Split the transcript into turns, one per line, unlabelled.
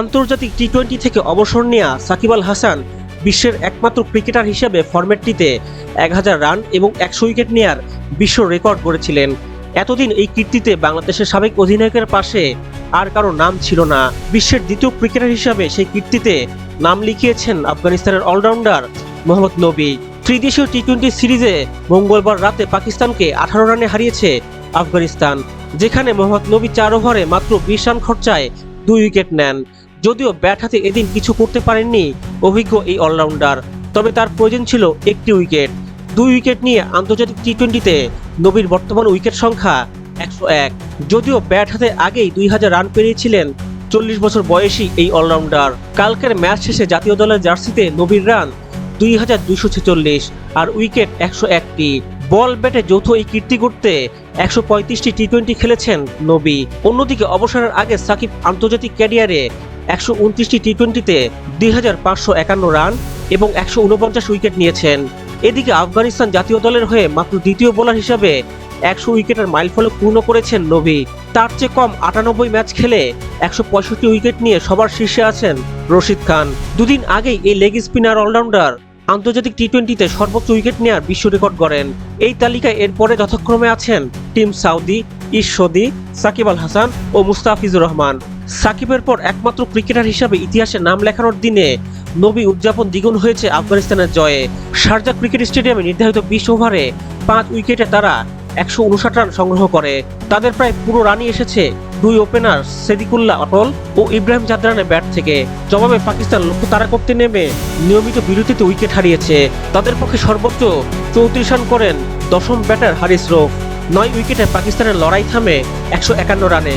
আন্তর্জাতিক T twenty থেকে অবসর নেয়া সাকিব আল হাসান বিশ্বের একমাত্র ক্রিকেটার হিসেবে ফরম্যাটটিতে এক হাজার রান এবং একশো উইকেট নেয়ার বিশ্ব রেকর্ড গড়েছিলেন। এতদিন এই কীর্তিতে বাংলাদেশের সাবেক অধিনায়কের পাশে আর কারও নাম ছিল না। বিশ্বের দ্বিতীয় ক্রিকেটার হিসাবে সেই কীর্তিতে নাম লিখিয়েছেন আফগানিস্তানের অলরাউন্ডার মোহাম্মদ নবী। ত্রিদেশীয় টি টোয়েন্টি সিরিজে মঙ্গলবার রাতে পাকিস্তানকে আঠারো রানে হারিয়েছে আফগানিস্তান, যেখানে মোহাম্মদ নবী চার ওভারে মাত্র বিশ রান খরচায় দুই উইকেট নেন। যদিও ব্যাট হাতে এদিন কিছু করতে পারেননি অভিজ্ঞ এই অলরাউন্ডার, তবে তার প্রয়োজন ছিল একটি উইকেট। দুই উইকেট নিয়ে আন্তর্জাতিক টি টোয়েন্টিতে নবীর বর্তমান উইকেট সংখ্যা একশো এক। যদিও ব্যাট হাতে আগেই দুই হাজার রান পেরিয়েছিলেন চল্লিশ বছর বয়সী এই অলরাউন্ডার। কালকের ম্যাচ শেষে জাতীয় দলের জার্সিতে নবীর রান দুই হাজার দুইশো ছেচল্লিশ আর উইকেট একশো একটি। বল ব্যাটে যৌথ এই কীর্তি করতে একশো পঁয়ত্রিশটি টি টোয়েন্টি খেলেছেন নবী। অন্যদিকে অবসরের আগে সাকিব আন্তর্জাতিক ক্যারিয়ারে একশো উনত্রিশটি টি টোয়েন্টিতে দুই হাজার পাঁচশো একান্ন রান এবং একশো উনপঞ্চাশ উইকেট নিয়েছেন। এদিকে আফগানিস্তান জাতীয় দলের হয়ে মাত্র দ্বিতীয় বোলার হিসাবে একশো উইকেটের মাইলফলক পূর্ণ করেছেন নবী তার চেয়ে কম আটানব্বই ম্যাচ খেলে একশো পঁয়ষট্টি উইকেট নিয়ে সবার শীর্ষে আছেন রশিদ খান। দুদিন আগেই এই লেগ স্পিনার অলরাউন্ডার আন্তর্জাতিক টি টোয়েন্টিতে সর্বোচ্চ উইকেট নেওয়ার বিশ্ব রেকর্ড গড়েন। এই তালিকায় এরপরে যথাক্রমে আছেন Tim Southee Ish Sodhi Shakib Al Hasan ও মুস্তাফিজুর রহমান। সাকিবের পর একমাত্র ক্রিকেটার হিসাবে ইতিহাসে নাম লেখানোর দিনে নবী উদযাপন দ্বিগুণ হয়েছে আফগানিস্তানের জয়ে। শারজা ক্রিকেট স্টেডিয়ামে নির্ধারিত বিশ ওভারে পাঁচ উইকেটে তারা একশো উনষাট রান সংগ্রহ করে। তাদের প্রায় পুরো রানই এসেছে দুই ওপেনার সেদিকুল্লাহ অটল ও ইব্রাহিম জাদরানের ব্যাট থেকে জবাবে পাকিস্তান লক্ষ্য তারা করতে নেমে নিয়মিত বিরতিতে উইকেট হারিয়েছে। তাদের পক্ষে সর্বোচ্চ চৌত্রিশ রান করেন দশম ব্যাটার হারিস রফ। নয় উইকেটে পাকিস্তানের লড়াই থামে একশো একান্ন রানে।